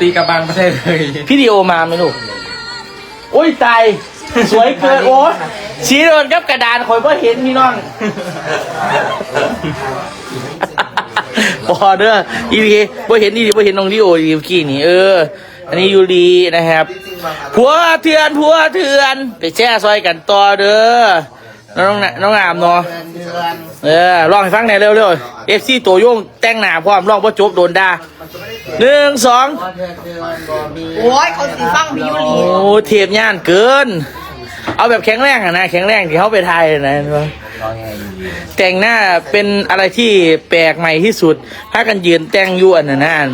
ตีกระบังประเทศเลยพี่ดีโอมาไหมลูกโอ้ยตายสวยเกินโอ้ยชี้โดนกับกระดานคอยพ่เห็นพี่น้องพอเด้ออีดีพ่เห็นอีดีพ่เห็นน้องดีโออีเมื่อกี้นี่เออ อันนี้ยูรีนะครับผัวเถื่อนผัวเถื่อน ไปแช่ซอยกันต่อเด้อ น้องน่ะน้องอามเนาะเออลองให้ฟังหน่อยเร็วเร็วเอฟซีตัวโยงแต่งหน้าพร้อมลองพ่จบโดนด่าหนึ่งสองโอ้ยเขาสีฟังพี่ยูโอ้รีเทียบย่านเกิน เอาแบบแข็งแรงอะนะแข็งแรงที่เขาไปไทยนะแต่งหน้าเป็นอะไรที่แปลกใหม่ที่สุดพากันยืนแต่งอยวนนะนั่น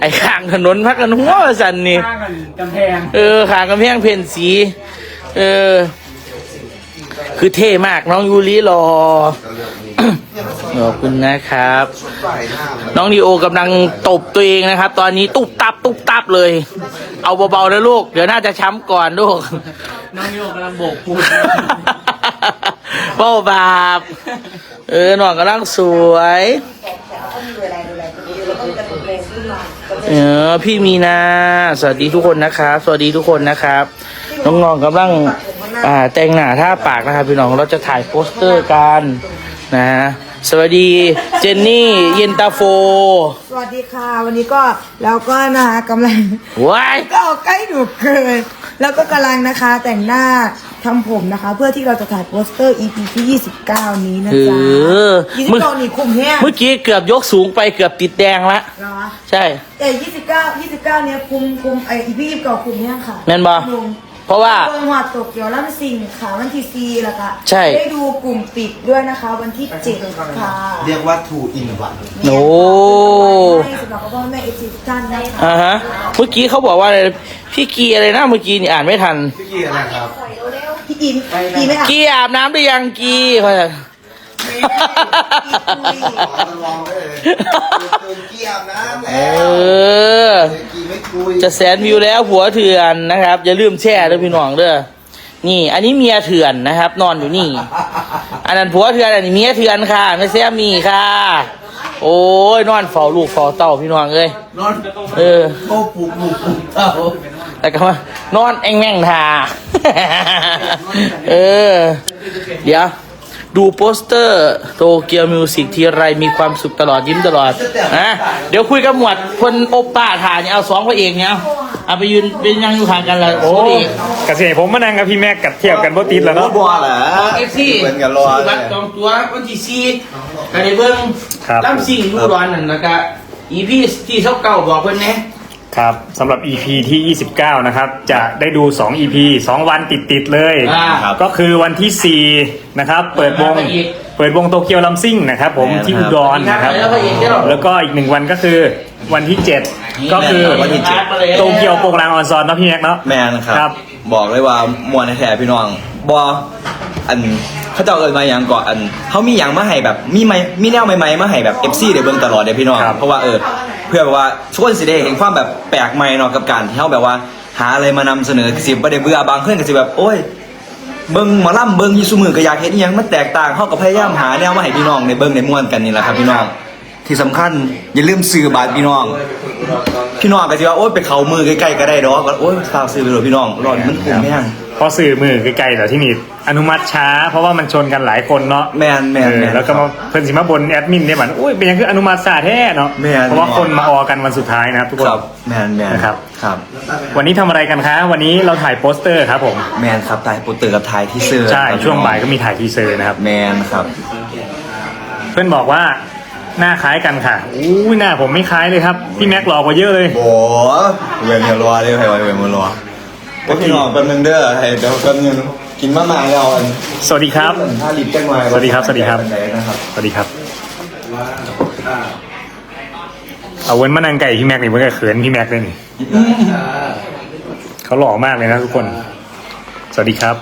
ไอ้ข้างถนนพักกันหัวสันนี่ข้างกันกำแพงเออขางกำแพงเพนสี เออ คือเท่มากน้องยูริรอ ขอบคุณนะครับ น้องดีโอกำลังตบตัวเองนะครับ ตอนนี้ตุบตับตุบตับเลย เอาเบาๆนะลูก เดี๋ยวน่าจะช้ำก่อนลูก น้องโยกำลังโบกปูนเบ้าบาปเออหน่อนกำลังสวยเออพี่มีนา สวัสดีทุกคนนะครับ สวัสดีทุกคนนะครับ น้องๆกำลัง อ่าแต่งหน้าท่าปากนะครับพี่น้องเราจะถ่ายโปสเตอร์กันนะฮะสวัสดีเจนนี่เย็นตาโฟ สวัสดีค่ะ วันนี้ก็แล้วก็นะคะกำลังว้ายก็เอาใกล้หนูเกินแล้วก็กำลังนะคะแต่งหน้าทำผมนะคะ เพื่อที่เราจะถ่ายโปสเตอร์ EP ที่ 29 นี้นะเอจ๊ะอยี่สิเมื่บอเก้านี่คุมแห้งเมื่อกี้เกือบยกสูงไปเกือบติดแดงละเหรอใช่ แต่ 29 29 เนี้ยคุมคุมไอ EP 29คุมแห้งค่ะแม่นบ่ ลง เพราะว่าเมืองหัดตกเกี่ยวล่ำสิงค่ะวันที่ซีแล้วก็ใช่ ได้ดูกลุ่มปิดด้วยนะคะ วันที่เจ็ดค่ะเรียกว่า two in one โอ้ให้สำหรับพ่อแม่เอฟซีทุกท่านนะคะอ่าฮะเมื่อกี้เขาบอกว่าอะไรพี่กีอะไรนะเมื่อกี้นี่อ่านไม่ทัน พี่กี้อะไรครับ พี่อินอีไม่อะ กีอาบน้ำหรือยังกีเขาจะ ลองได้เลยตื่นเกียบน้ำเอแล้วอกีไม่คุยจะแสนวิวแล้วผัวเถื่อนนะครับอย่าลืมแช่ด้วยพี่น้องเด้อนี่ อันนี้เมียเถื่อนนะครับ นอนอยู่นี่ อันนั้นผัวเถื่อนอันนี้เมียเถื่อนค่ะไม่ใช่มีค่ะ โอ้ยนอนเฝ้าลูกเฝ้าเต้าพี่น้องเอ้ยนอนเออโอ้ปลุกปลุกปลุกเต้าแต่ก็ว่านอนแองแม่งทา เออ เดี๋ยว ดูโปสเตอร์โตเกียวมิวสิกทีไรมีความสุขตลอดยิ้มตลอดนะเดี๋ยวคุยกับหมวดคนโอป้าถ่ายเนี่ยเอาสองพระเอกเนี่ยเอาเอาไปยืนเป็นยังอยู่ห่างกันละโอ้โอ้ยกระเสียผมมานั่งกับพี่แม็กกับเทียบกันบ่ติดแล้วเนาะบัวเหรอเอฟซีเหมือนกันรอเลบัตยรจองตัววันที่สี่กันในเบิ้งครับลำซิ่งรูร้อนนั่นนะครับอีพีที่เท่าเก่าบอกเพิ่นแหน่ ครับสำหรับ EP ที่ 29 นะครับ จะได้ดู 2 EP 2 วันติดๆเลย อ่าก็คือวันที่ 4 นะครับ เปิดวงไปอีกเปิดวงโตเกียวลัมซิ่งนะครับผมแน่นอนที่อุดรนะครับ แล้วก็อีกเดี๋ยว แล้วก็อีกหนึ่งวันก็คือวันที่ 7 ก็คือวันที่เจ็ดโตเกียวโปรงลางออนซอนเนาะพี่แม็กเนาะ แมนคครัรับบบอกเลยว่ามวลแท้พี่น้องบอ อันเขาเจ้าเอินมาอย่างก่อนอันเขามีอย่างมาให้แบบมีไม่มีแนวใหม่ๆมาให้แบบเอฟซีได้เบิ่งตลอดเลยพี่น้องครับเพราะว่าเออเพื่อแบบว่าทุกคนสิได้เห็นความแบบแปลกใหม่เนาะกับการที่เขาแบบว่าหาอะไรมานำเสนอสิบ่ได้เบื่อบางเพื่อนก็สิแบบโอ้ยเบิ่งหมอล่ำเบิ่งอยูซูมือก็อยากเห็นอหยังมันแตกต่างเขาก็พยายามหาแนวมาให้พี่น้องในเบิ่งในม่วนกันนี่แหละครับพี่น้อง ที่สำคัญอย่าลืมซื้อบัตรพี่น้อง พี่น้องก็สิว่าโอ๊ยไปเขามือใกล้ๆก็ได้ดอกก็โอ๊ยฝากซื้อไปเลยพี่น้องรอนมันคุ้มแม่งพอสื่อมือใกล้ๆแต่ที่นี่อนุมัติช้า เพราะว่ามันชนกันหลายคนเนาะแมนแมนเออแมนแล้วก็มาเพิ่นสิมาบนแอดมินได้บัดอุ้ยเป็นหยังคืออนุมัติศาสตร์แท้เนาะแม่นเพราะว่าคนมาออกันวันสุดท้ายนะครับทุกคนครับแมนแมนนะครับครับ วันนี้ทำอะไรกันคะวันนี้เราถ่ายโปสเตอร์ครับผมแมนครับถ่ายโปสเตอร์กับถ่ายที่เสื้อใช่ช่วงบ่ายก็มีถ่ายทีเซอร์นะครับแมนครับ เพื่อนบอกว่า หน้าคล้ายกันค่ะอู้ยหน้าผมไม่คล้ายเลยครับพี่แม็กหล่อกว่าเยอะเลย โอ้เวียนอย่ารอเลยใครว่าเวียนมารอโอ้พี่น้องแป๊บนึงเด้อให้เดี๋ยวแป๊บนึงกินมะม่าแล้วอันสวัสดีครับถ้าลิฟต์แจ้งมาสวัสดีครับสวัสดีครับบันไนะครับสวัสดีครับ เอาเว้นมานังไก่พี่แม็กนี่เพื่อนก็เขินพี่แม็กเลยนี่เขาหล่อมากเลยนะทุกคน สวัสดีครับ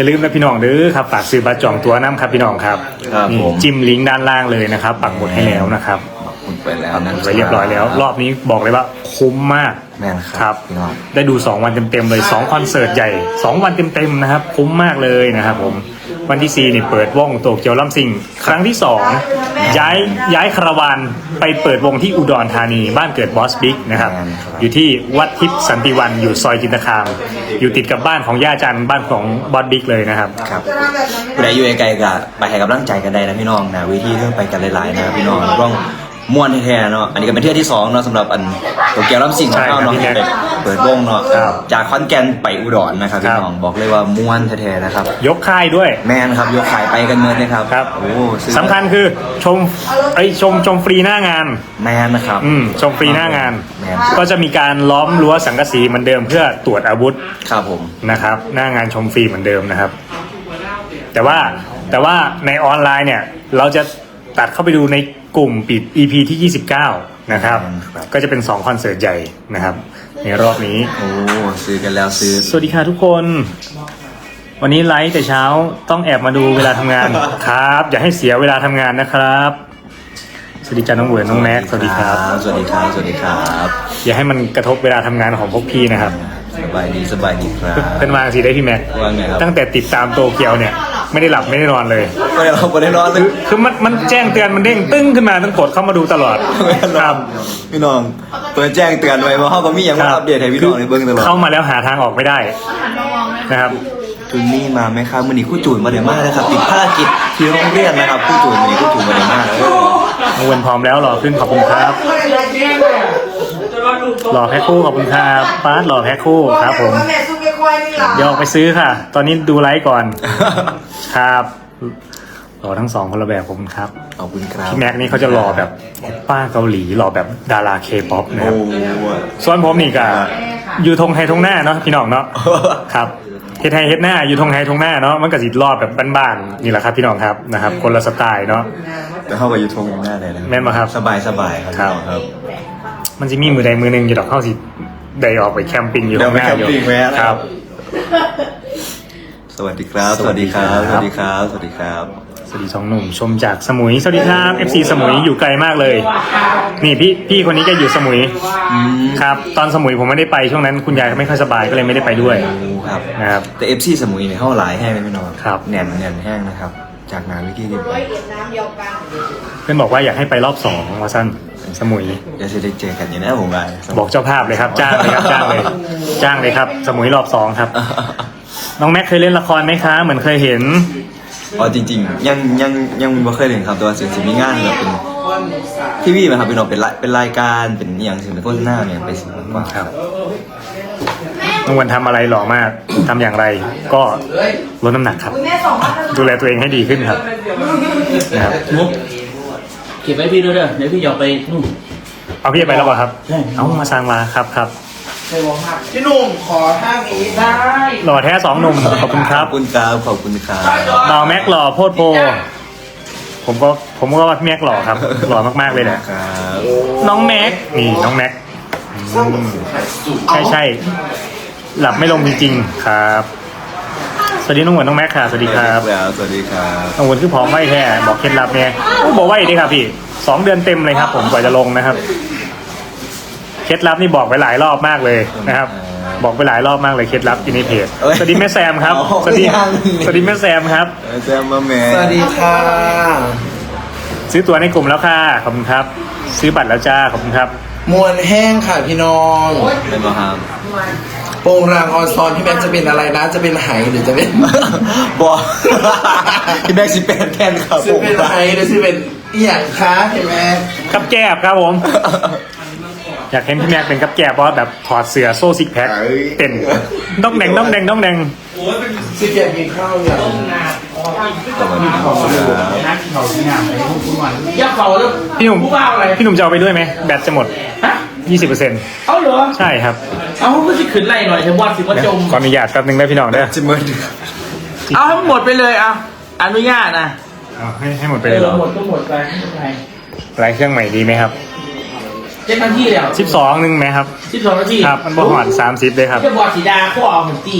อย่าลืมนะพี่น้องเด้อครับฝากซื้อบัตรจองตัวน้ำครับพี่น้องครับครับนี่ผม จิ้มลิงก์ด้านล่างเลยนะครับ ปักหมุดให้แล้วนะครับคุณไปแล้วปักหนะมุดไว้เรียบร้อยแล้ว รอบนี้บอกเลยว่าคุ้มมากแม่นคครัรับ บพี่น้องได้ดู 2 วันเต็มๆเลย 2 คอนเสิร์ตใหญ่ 2 วันเต็มๆนะครับ คุ้มมากเลยนะครับผม วันที่ 4 นี่เปิดวงโตเกียวลัมซิง ครั้งที่ 2 ย้ายย้ายคาราวานไปเปิดวงที่อุดรธานี บ้านเกิดบอสบิ๊กนะครับ อยู่ที่วัดทิพย์สันติวันอยู่ซอยจินตคาม อยู่ติดกับบ้านของย่าจันบ้านของบอสบิ๊กเลยนะครับ ครับผู้ใดอยู่ไกลๆก็ไปให้กำลังใจกันได้นะพี่น้องนะวิธีเรื่องไปกันหลายๆนะครับพี่น้องร่อง ม่วนแท้ๆเนาะ อันนี้ก็เป็นเที่ยวที่สองเนาะสำหรับอันโตเกียวรับสิ่งของเราเนาะใช่ครับพี่แน็กเปิดวงเนาะ ครับจากขอนแก่นไปอุดรนะครับพี่ครับ น้องบอกเลยว่าม่วนแท้ๆนะครับ ยกค่ายด้วย แมนครับยกขายไปกันเมินเลยครับ ครับโอ้ซื้อสำคัญคือชมไอยชมชมฟรีหน้างาน แมนนะครับ อืมชมฟรีหน้างาน แมน ก็จะมีการล้อมรั้วสังกะสีเหมือนเดิมเพื่อตรวจอาวุธครับผม นะครับ หน้างานชมฟรีเหมือนเดิมนะครับ แต่ว่าแต่ว่าในออนไลน์เนี่ย เราจะ ตัดเข้าไปดูในกลุ่มปิด EP ที่ 29 นะครับ ก็จะเป็น 2 คอนเสิร์ตใหญ่นะครับ ในรอบนี้ โอ้ซื้อกันแล้วซื้อ สวัสดีค่ะทุกคน วันนี้ไลฟ์แต่เช้าต้องแอบมาดูเวลาทำงาน ครับ อย่าให้เสียเวลาทำงานนะครับ สวัสดีจ้าน้องเหวิร์นน้องแม็กซ์สวัสดีครับ สวัสดีครับ สวัสดีครับอย่าให้มันกระทบเวลาทำงานของพวกพี่นะครับ สบายดีสบายดีครับ เป็นวางสิได้พี่แม็กซ์ว่าไงครับ ตั้งแต่ติดตามโตเกียวเนี่ย ไม่ได้หลับไม่ได้นอนเลย ไม่ได้เราไม่ได้นอนเลยคือมันมันแจ้งเตือนมันเด้งตึ้งขึ้นมาต้องกดเข้ามาดูตลอดไม่ได้นคอรันบพี่น้องเปิดแจ้งเตือนไว้ว่าเขาก็มีอย่างมาอัปเดตให้พี่น้องในเบื้องตลอดเข้ามาแล้วหาทางออกไม่ได้นะครับจุนนี่มาไหมครับมือนี้คู่จูนมาเดี๋ยวมากนะครับติดภารกิจที่โรงเรียนนะครับคู่จูนมือนี้คู่จูนมาเดี๋ยวมากเลยน้องเวนพร้อมแล้วรอขึ้นขอบคุณครับรอแพ็คคู่ขอบคุณครับป้าร์ตรอแพ็คคู่ครับผม แม่ซุปเปอร์ควายนี่หรอเดี๋ยวออกไปซื้อค่ะ ตอนนี้ดูไลฟ์ก่อน ครับรอทั้งสองคนละแบบผมครับ ขอบคุณครับพี่แม็กนี่เขาจะรอแบบป้าเกาหลีรอแบบดาราเคป๊อปนะคโอ้รับโหส่วนผมนี่ก็อยู่ทงไฮทงหน้าเนาะพี่น้องเนาะ ครับเฮ็ดไฮเฮ็ดหน้าอยู่ทงไฮทงหน้าเนาะมันก็สิรอบแบบบ้านๆนี่แหละครับพี่น้องครับนะครับ คนละสไตล์เนาะ แต่เข้าไปยูทงอย่างหน้าเลยนะแม่นปะครับสบายสบายครับครับพี่น้องครับ มันจะมีมือใดมือหนึ่งอยู่ดอกเข้าสิ ได้ออกไปแคมปิ้งอยู่เดี๋ยวข้างหไปน้าอยู่แคมปิ้งไหมฮะครับ สวัสดีครับ สวัสดีครับสวัสดีครับสวัสดีครับ สวัสดีสองหนุ่มชมจากสมุยสวัสดีครับ FC สมุยอยู่ไกลมากเลย นี่พี่พี่คนนี้ก็อยู่สมุยครับ ตอนสมุยผมไม่ได้ไปช่วงนั้นคุณยายไม่ค่อยสบายก็เลยไม่ได้ไปด้วยโอ้ครับ นะครับแต่เอฟซีสมุยเนี่ยเข้าหลายแห้งเลยพี่น้องครับแน่นแน่นแห้งนะครับ จากงานวิกกี้ดิบเพื่อนบอกว่าอยากให้ไปรอบสองมาสั้น สมุยเดี๋ยวจะได้เจอกันอย่างนี้ผมไปบอกเจ้าภาพเลยครับ จ้างเลยครับจ้างเลย จ้างเลยครับ สมุยรอบสองครับ น้องแม็กเคยเล่นละครไหมคะ เหมือนเคยเห็นอ๋อจริงๆ ยังยังยังไม่เคยเห็นครับแต่ว่าสิ่งที่มีงานแบบเป็นทีวีไหมครับพี่น้องเป็นรายเป็นรายการเป็นอหย่างสิ่งเป็นโฆษณาเนี่ยไปสิ่งมากกว่าครับน้องวันทำอะไรหล่อมากทำอย่างไร ก็ลดน้ำหนักครับแม่สองพันดูแลตัวเองให้ดีขึ้นครับนะครับมุก เก็บไว้พี่ด้วยเด้อเดี๋ยวพี่หยอกไปนู่นเอาพี่ไปแล้วเปล่าครับ ใช่เอามาสร้างมาครับครับพี่หนุ่มขอท่านี้ได้หล่อแท้สองหนุ่มขอบคุณคขรัอบบคุณครับขอบคุณครับหล่อแม็กหล่อโพดโพ ผมก็ผมก็ว่าพี่แม็กหล่อครับ หล่อมากๆเลยแหละครับน้องแม็กนี่น้องแม็กอืมใช่ใช่หลับไม่ลงจริงๆครับส วัสดีน้องเหมือนน้องแม็กค่ะสวัสดีครับสวัสดีครับน้องเหมือนคือผอมไว้แท้บอกเคล็ดลับเนี่ยโอ้บอกไว้ดิครับพี่สองเดือนเต็มเลยครับ ผมกว่าจะลงนะครับเคล็ดลับนี่บอกไปหลายรอบมากเลยนะครับ บอกไปหลายรอบมากเลยเคล็ดลับอยู่ในเพจสวัสดีแม่แซมครับสวัสดีสวัสดีแม่แซมครับแซมมาแม่สวัสดีค่ะซื้อตัวในกลุ่มแล้วค่ะขอบคุณครับ ซื้อบัตรแล้วจ้าขอบคุณครับ มวลแห้งค่ะพี่น้องเป็นมาครับ โปงรางออนซอนพี่แม็กซ์จะเป็นอะไรนะ จะเป็นไหหรือจะเป็นบอกพี่แม็กซิเป็นแทนครับจะเป็นไหหรือจะเป็นอหย่างคะเห็นไหมกับแกบครับผม อยากเห็นพี่แม็กเป็นกับแกบเพราะแบบถอดเสื้อโซ่ซิกแพคเต้นต้องแดงต้องแดงต้องแดงสิเกียกินข้าวอย่างสวัสดีครับยักษ์เขาแล้วพี่หนุ่มผู้ว่าอะไรพี่หนุ่มจะเอาไปด้วยไหมแบตจะหมดฮะ 20%เอาเหรอ ใช่ครับเอาก็สิขึ้นไล่หน่อยเทบอลสิว่าจม ขออนุญาตแป๊บนึงได้พี่น้องเด้อจิมเมอร์เอาให้หมดไปเลยอะอนุญาตนะเอาให้ให้หมดไปเลยเหรอหมดก็หมดไปไม่เป็นไรไลฟ์เครื่องใหม่ดีไหมครับเจ็ดนาทีแล้ว12นึงไหมครับสิบสองนาทีครับมันบอหอด30เลยครับจะบอดสีดาข้อเอาหันตี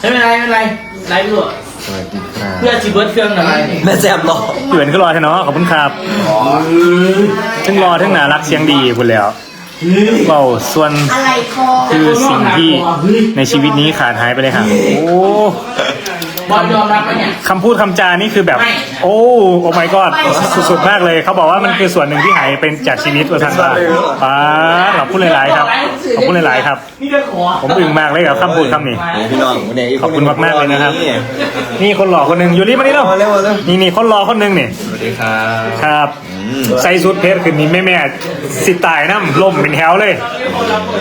ไม่เป็นไรไม่เป็นไรไลฟ์ด้วย สวัสดีครับเพื่อจีเบิร์ดเครื่องอะไรแม่แซมรอเตือนก็รอเถอะเนาะขอบคุณครับทั้งรอทั้งน่ารักเสียงดีคุณแล้วเบาส่วนอะไรคอคือสิ่งที่ในชีวิตนี้ขาดหายไปเลยครับโอ้ บอลยอมรับไหมเนี่ย คำพูดคำจานี่คือแบบ ไม่ โอ้โอ้ my god สุดๆมากเลยเขาบอกว่ามันคือส่วนหนึ่งที่หายเป็นจากชีวิตประทันว่าป้าดขอบคุณหลายๆครับขอบคุณหลายๆครับ นี่ก็ขอผมอึ้งมากเลยกับคำพูดคำนี้ นี่พี่น้องวันนี้ขอบคุณมากๆเลยนะครับ นี่นี่คนหล่อคนหนึ่งอยู่นี่มานี่เนาะมาเร็วมาเร็วนี่นี่คนหล่อคนหนึ่งนี่สวัสดีครับครับมใส่สุดเพชรคืนนี้แม่แม่ๆสิตายน้ำล่มเป็นแถวเลย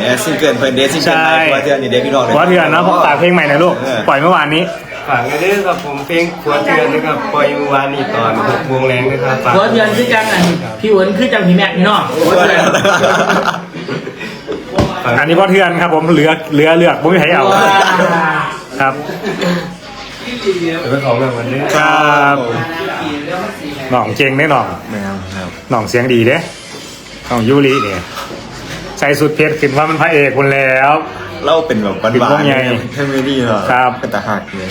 เนี่ยซิงเกิลเพิ่นเดซิงเกิลใหม่ตัวเทือนนี่เด็กพี่น้องเลยหัวเถื่อนเนาะผมฝากเพลงใหม่หน่อยลูก เออ ปล่อยเมื่อวานนี้ ฝากกันด้วยครับผมเพลงขัวเทือนนะครับปล่อยเมื่อวานนี้ตอนหกโมงแรงนะครับฝากหัวเดือนคือจังอะพี่หวนคือจังพี่แม็กนี่เนาะหัวเดือนอันนี้พ่อเถื่อนครับผมเหลือเหลือเลือกผมไม่ให้เอาครับเป็นของแบบวันนี้ครับหน่องเจงได้หน่องแม่ครับหน่องเสียงดีเด้หน่องยูริเนี่ยใส่สุดเพชรขึ้นว่ามันพระเอกคนแล้ว เล่าเป็นแบบหวานเป็นหวาพวนกใหญ่เทมเมดี้เหรอครับ เป็นตาหักเลย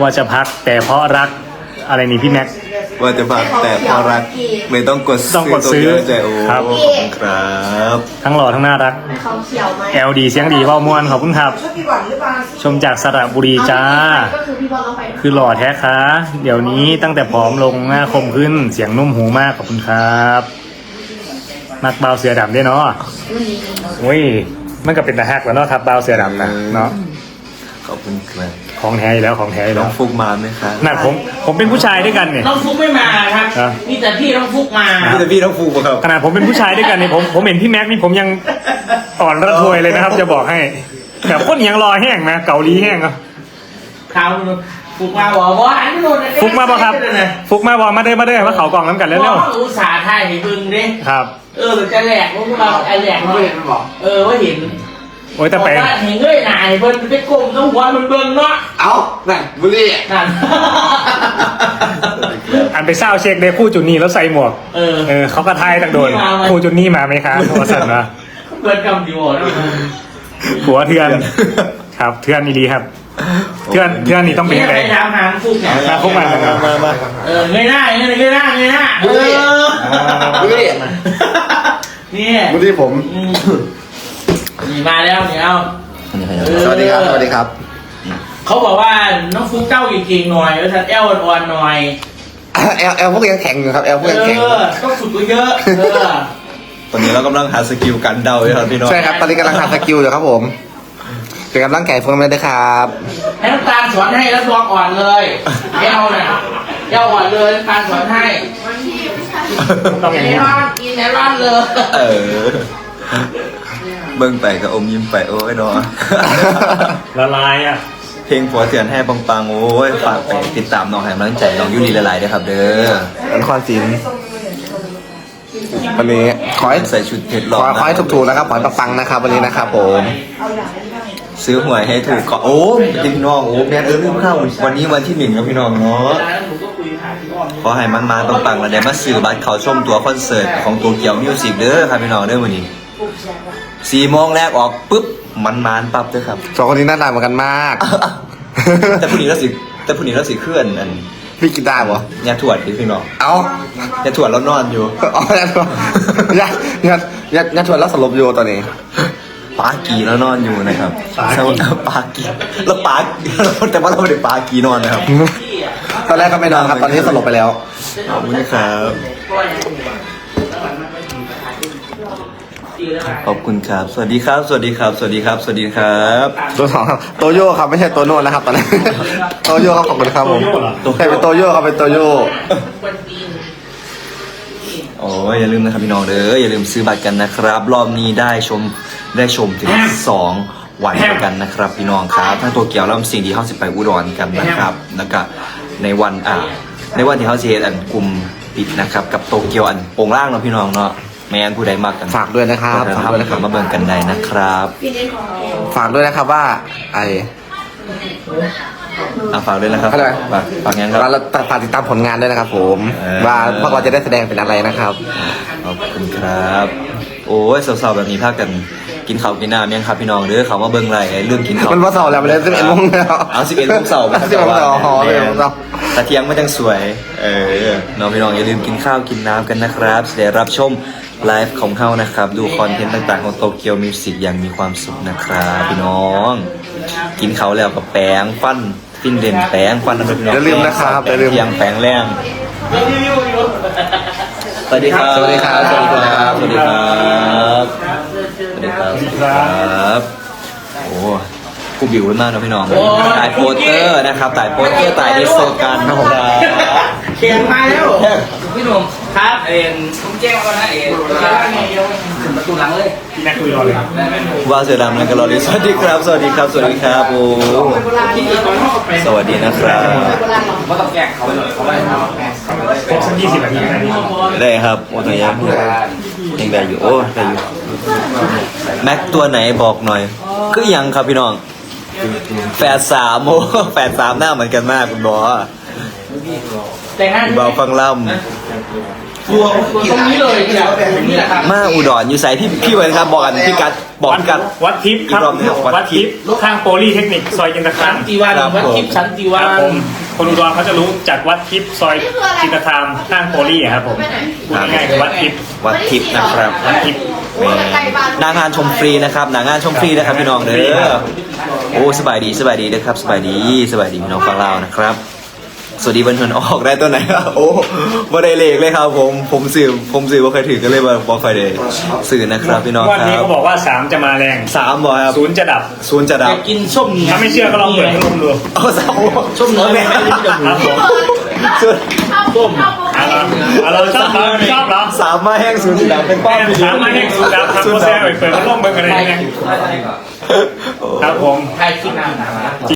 ว่าจะพักแต่เพราะรักอะไรนี่พี่แม็ก ว่าจะฝากแต่พอรักไม่ต้องกดต้องกดซื้อตัวเยอะใจโอ้ครับขอบคุณครับทั้งหล่อทั้งน่ารัก เขาเขียวไหมแอลดีเสียงดีเว่ามวนขอบคุณครับชอบพี่หวานหรือเปล่าชมจากสระบุรีจ้า ก็คือพี่บอลต้องไปคือหล่อแท้คะเดี๋ยวนี้ตั้งแต่ผอมลงหน้าคมขึ้นเสียงนุ่มหูมากขอบคุณครับนักเบาวเสือดำด้วยเนาะโอ้ย มันก็เป็นตาฮักแล้วเนาะครับเบาวเสือดำนะเนาะขอบคุณครับของแท้อยู่แล้วของแท้อยู่น้แล้องวฟุกมาไหมครับนั่นผมผมเป็นผู้ชายด้วยกันเนี่ย น้องฟุกไม่มาครับอะ มีแต่พี่น้องฟุกมาพี่แต่พี่น้องฟุกครับขนาดผมเป็นผู้ชายด้วยกันเนี่ยผมผมเห็นพี่แม็กซ์นี่ผมยังอ่อนระทวยเลยนะครับ จะบอกให้แบบคนยังรอแห้งนะเกาหลีแห้งอะ เขา ฟุกมาบอกว่าอันนู้นนะฟุกมาป่ะครับ ฟุกมาบอกมาเด้อมาเด้อมาเขากล่องน้ำกันเร็เร็ววๆอุตส่าห์ถ่ายให้เบึงเด้ๆครับ เออจะแหลกพวกเราไอแหลกเราเออว่าเห็นโอ้ยแต่ไปบอกว่าเห็นเงยหน้าให้เพิ่นไปก้มต้องหัวมันเบิ่งเนาะเอ้านั่นบุรีนั่นอันไปเศร้าเช็คเดคู่จุดนี้แล้วใส่หมวกเออเออเขาก็ทายตังโดนมาไหมคู่จุดนี้มาไหมครับโทรศัพท์นะเปิดกำดีโอนะหัวเทือน ครับเทือนนี่ดีครับ เทือนเทือนนี่ต้องเป็นยังไงไปถามหางฟุกเนี่ยมาฟุกมามามามาเออเงยหน้าเงยหน้าเงยหน้าเออบุรีนี่บุรีผมอืมนี่มาแล้วเนี่ยเอาสวัสดีครับ สวัสดีครับ เขาบอกว่าน้องฟุกเก้าเก่งๆหน่อยแล้วทัดแอลอ่อนๆหน่อยแอลแอลพวกยังแข็งอยู่ครับแอลพวกเอยังแข็งอต้องฝึกตัวเยอะเออตอนนี้เรากำลังหาสกิลการเดาอยู่ครับพี่น้องใช่ครับตอนนี้กำลังทำสกิลอยู่ครับผม เป็นกำลังแก่เฟิร์มเลยนะครับ ให้น้ำตาลสอนให้แล้วตัวอ่อนเลยแอลน่ะแอลอ่อนเลยน้ำตาลสอนให้ต้องอย่างเมนี้ลอนกินเมลอนเลยเออ เบิ่งไปก็อมยิ้มไปโอ้ยเนาะ ละลายอะ เพลงผัวเถื่อนให้ปังๆโอ้ยฝากไปติดตามน้องให้กำลังใจน้องยูรีหลายๆด้วยครับ เด้อนครศรีวันนี้ขอให้ใส่ชุดเพชรหขล่ออขอให้ถูกๆนะครับขอให้ปังๆนะครับ วันนี้นะครับผม ซื้อหวยให้ถูกก่อนโอ้พี่น้องโอ้แม่นเออลืมเข้าวันนี้วันที่หนึ่งครับพี่น้องเนาะผมก็คุยหาพี่อ้อมขอให้มันมาปังๆแล้วได้มาซื้อบัตรเขาชมตัวคอนเสิร์ตของตัวเกียวมิวสิกเด้อครับพี่น้องเด้อวันนี้สี่โมงแรกออกปุ๊บมันมานปั๊บเด้อครับสองคนนี้หน้าตาเหมือนกันมาก แต่ผู้นี้เราสิแต่ผู้นี้เราสิเคลื่อนอันพี่กีตาร์เหรอยาถวดพี่พี่น้องเอายาถวดแล้วนอนอยู่อ๋อยัดยัดยัดยัดยัดชวนแล้วสลบอยู่ตอนนี้ ปากีแล้วนอนอยู่นะครับปากีปากีแล้วปาแต่ว่าเราไม่ได้ปากีนอนนะครับตอนแรกก็ไม่นอนครับ ตอนนี้สลบไปแล้วขอบคุณครับขอบคุณครับ สวัสดีครับ สวัสดีครับ สวัสดีครับ สวัสดีครับ ตัวสองครับ โตโย่ครับ ไม่ใช่โตโน่นะครับตอนนี้โตโย่ครับ ขอบคุณครับผม ใช่เป็นโตโย่ครับ เป็นโตโย่ โอ้ยอย่าลืมนะครับพี่น้องเด้ออย่าลืมซื้อบัตรกันนะครับ รอบนี้ได้ชมได้ชมถึง2วันด้วยกันนะครับ พี่น้องครับทั้งตัวเกียวแล้วสิ่งที่เขาสิไปอุดรกันนะครับแล้วก็ในวันอ่าในวันที่เขาสิเฮ็ดอันกลุ่มปิดนะครับกับโตเกียวอันโปร่งล่างเนาะพี่น้องเนาะแมนผู้ใดมากกันฝากด้วยนะครับฝาฝากกด้ด้ววยยนะนะคครัรับบมาเบิ่งกันได้นะครับ ฝากด้วยนะครับว่าไอ อะฝากด้วยนะครับอะไร ฝากฝากยังครับ เราฝากติดตามผลงานด้วยนะครับผม เออ ว่าพวกเราจะได้แสดงเป็นอะไรนะครับ ขอบคุณครับ โอ้ยสาวๆแบบนี้พากันกินข้าวกินน้ำยังครับพี่น้องเด้อเขามาเบิ่งไรเรื่องกินข้าวมันว่าเสาร์แล้วมันเลย11โมงแล้วเอาสิบเอ็ดโมงเสาร์ไป11โมงเสาร์อ๋อ11โมงเสาร์แต่เที่ยงไม่จังสวย เออน้องพี่น้องอย่าลืมกินข้าวกินน้ำกันนะครับจะได้รับชมไลฟ์ของเขานะครับ ดูคอนเทนต์ต่างๆ ของโตเกียวมิวสิกอย่างมีความสุขนะครับพี่น้อง กินเขาวแล้วก็แปรงฟันฟินเด่นแปลงควันน้ำเป็นพี่น้องอย่าลืมนะครับอย่าลืมเพียงแปลงแรงสวัสดีครับ สวัสดีครับ สวัสดีครับ สวัสดีครับสวัสดีครับสวัสดีครับโอ้กูบิวมากนะพี่น้องถ่ายโปสเตอร์นะครับถ่ายโปสเตอร์ถ่ายดิสโซกันครับผมเขียนมาแล้วพี่หนุ่ม ครับเอ็นผมแจ้งมาแล้วนะเอ็นขึ้นประตูหลังเลยพี่แม็กคุยรอเลยครับว่าเสือดำนั่นก็รอดีสวัสดีครับ สวัสดีครับ สวัสดีครับโอ้สวัสดีนะครับเขาต้องแกะเขาไปเลยเขาไปครบสักยี่สิบนาทีนะนี่ได้ครับโอ้ตัวยังยังได้อยู่โอ้ได้อยู่แม็กตัวไหนบอกหน่อย คือยังครับพี่น้องแฝดสามโอ้แฝดสามหน้าเหมือนกันมากคุณบอสแต่งหน้าคุณบอฟังล่ ตัวตรงนี้เลยเนี่ยนี่แหละครับำมาอุดรอยู่ใส่พี่พี่เวนครับบอกกันพี่กัดบอกพี่กัด วัดทิพย์ครับอีกรอบหนึ่งครับวัวัดดทิทิพพย์ ย์ข้างโปลีเทคนิคซอยจินตคาสัมนติวันครับวัดทิพย์สันติวัครับนผมคนอุดรเขาจะรู้จักวัดทิพย์ซอยจินตคามข้างโปลีอะครับผมพูดง่ายๆคือวัดทิพย์ วัดทิพย์นะครับวัดทิพย์แหมหนางานชมฟรีนะครับหนางานชมฟรีนะครับพี่น้องเด้อโอ้สบายดีสบายดีนะครับสบายดีสบายดีพี่น้องฟังเล่าวนะครับ สวัสดีบันเทิงออกได้ตัวไหนอะโอ้บ่ได้เลขเลยครับ ผมผมสื่อผมสื่อว่าใครถือก็เลยบ่บ่ค่อยได้สื่อนะครับพี่น้องวันคนี้รับเขาบอกว่าสามจะมาแรงสามบ่ครับศูนย์จะดับ ศูนย์จะดัอบยากกินส้มเหนียวถ้าไม่เชื่อก็ลองเปิดพัดลมดู เอาสามส้มเหนียวแม่ไม่ได้จะหมูครับผม ศูนย์ส้มเอาละเอาเราชอบเหรอชอบเหรอสามมาแห้งศูนย์จะดับเป็นป้าแม่สามมาแห่งศูนย์ดับครับโคเซ่เปิดพัดลมเบิ่งอะไรเนี่ยครับผม ใครคิดนานนะ